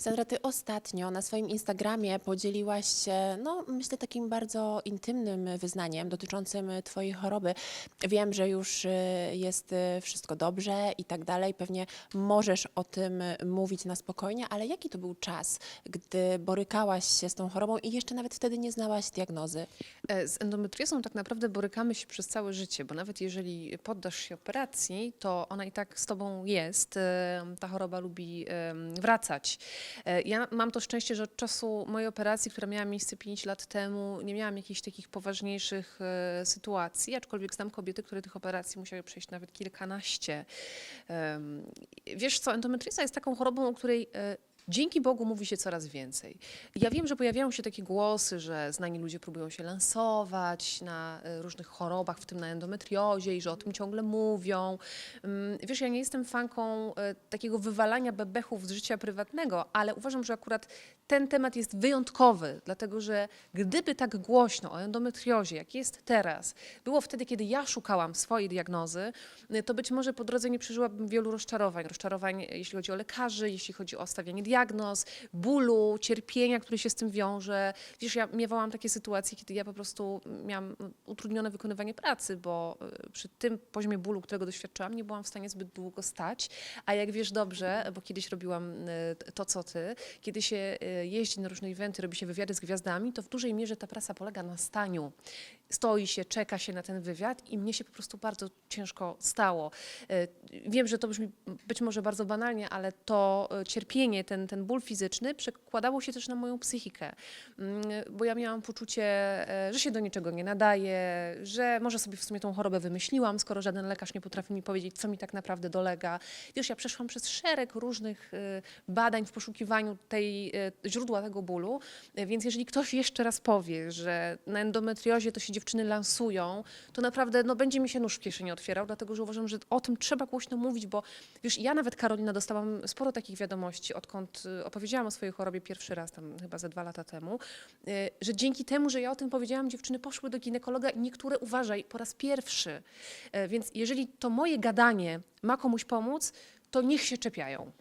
Sandra, ty ostatnio na swoim Instagramie podzieliłaś się, no myślę, takim bardzo intymnym wyznaniem dotyczącym twojej choroby. Wiem, że już y, jest y, wszystko dobrze i tak dalej, pewnie możesz o tym mówić na spokojnie, ale jaki to był czas, gdy borykałaś się z tą chorobą i jeszcze nawet wtedy nie znałaś diagnozy? E, Z endometriozą tak naprawdę borykamy się przez całe życie, bo nawet jeżeli poddasz się operacji, to ona i tak z tobą jest. Ta choroba lubi wracać. E, Ja mam to szczęście, że od czasu mojej operacji, która miała miejsce 5 lat temu, nie miałam jakichś takich poważniejszych e, sytuacji, aczkolwiek znam kobiety, które tych operacji musiały przejść nawet kilkanaście. Wiesz co, endometrioza jest taką chorobą, o której e, Dzięki Bogu mówi się coraz więcej. Ja wiem, że pojawiają się takie głosy, że znani ludzie próbują się lansować na e, różnych chorobach, w tym na endometriozie i że o tym ciągle mówią. Mm, Wiesz, ja nie jestem fanką e, takiego wywalania bebechów z życia prywatnego, ale uważam, że akurat ten temat jest wyjątkowy, dlatego że gdyby tak głośno o endometriozie, jak jest teraz, było wtedy, kiedy ja szukałam swojej diagnozy, y, to być może po drodze nie przeżyłabym wielu rozczarowań. Rozczarowań, e, jeśli chodzi o lekarzy, jeśli chodzi o stawianie diagnoz, bólu, cierpienia, który się z tym wiąże. Wiesz, ja miewałam takie sytuacje, kiedy ja po prostu miałam utrudnione wykonywanie pracy, bo y, przy tym poziomie bólu, którego doświadczałam, nie byłam w stanie zbyt długo stać. A jak wiesz dobrze, bo kiedyś robiłam y, to, co ty, kiedy się y, jeździ na różne eventy, robi się wywiady z gwiazdami, to w dużej mierze ta praca polega na staniu. Stoi się, czeka się na ten wywiad i mnie się po prostu bardzo ciężko stało. Wiem, że to brzmi być może bardzo banalnie, ale to cierpienie, ten, ten ból fizyczny przekładało się też na moją psychikę, Mm, bo ja miałam poczucie, e, że się do niczego nie nadaje, że może sobie w sumie tą chorobę wymyśliłam, skoro żaden lekarz nie potrafi mi powiedzieć, co mi tak naprawdę dolega. Wiesz, ja przeszłam przez szereg różnych y, badań w poszukiwaniu tej, y, źródła tego bólu, y, więc jeżeli ktoś jeszcze raz powie, że na endometriozie to się dziewczyny lansują, to naprawdę no, będzie mi się nóż w kieszeni otwierał, dlatego że uważam, że o tym trzeba głośno mówić, bo wiesz, ja nawet Karolina dostałam sporo takich wiadomości, odkąd y, opowiedziałam o swojej chorobie pierwszy raz, tam chyba ze dwa lata temu, y, że dzięki temu, że ja o tym powiedziałam, dziewczyny poszły do ginekologa i niektóre, uważaj, po raz pierwszy. E, Więc jeżeli to moje gadanie ma komuś pomóc, to niech się czepiają.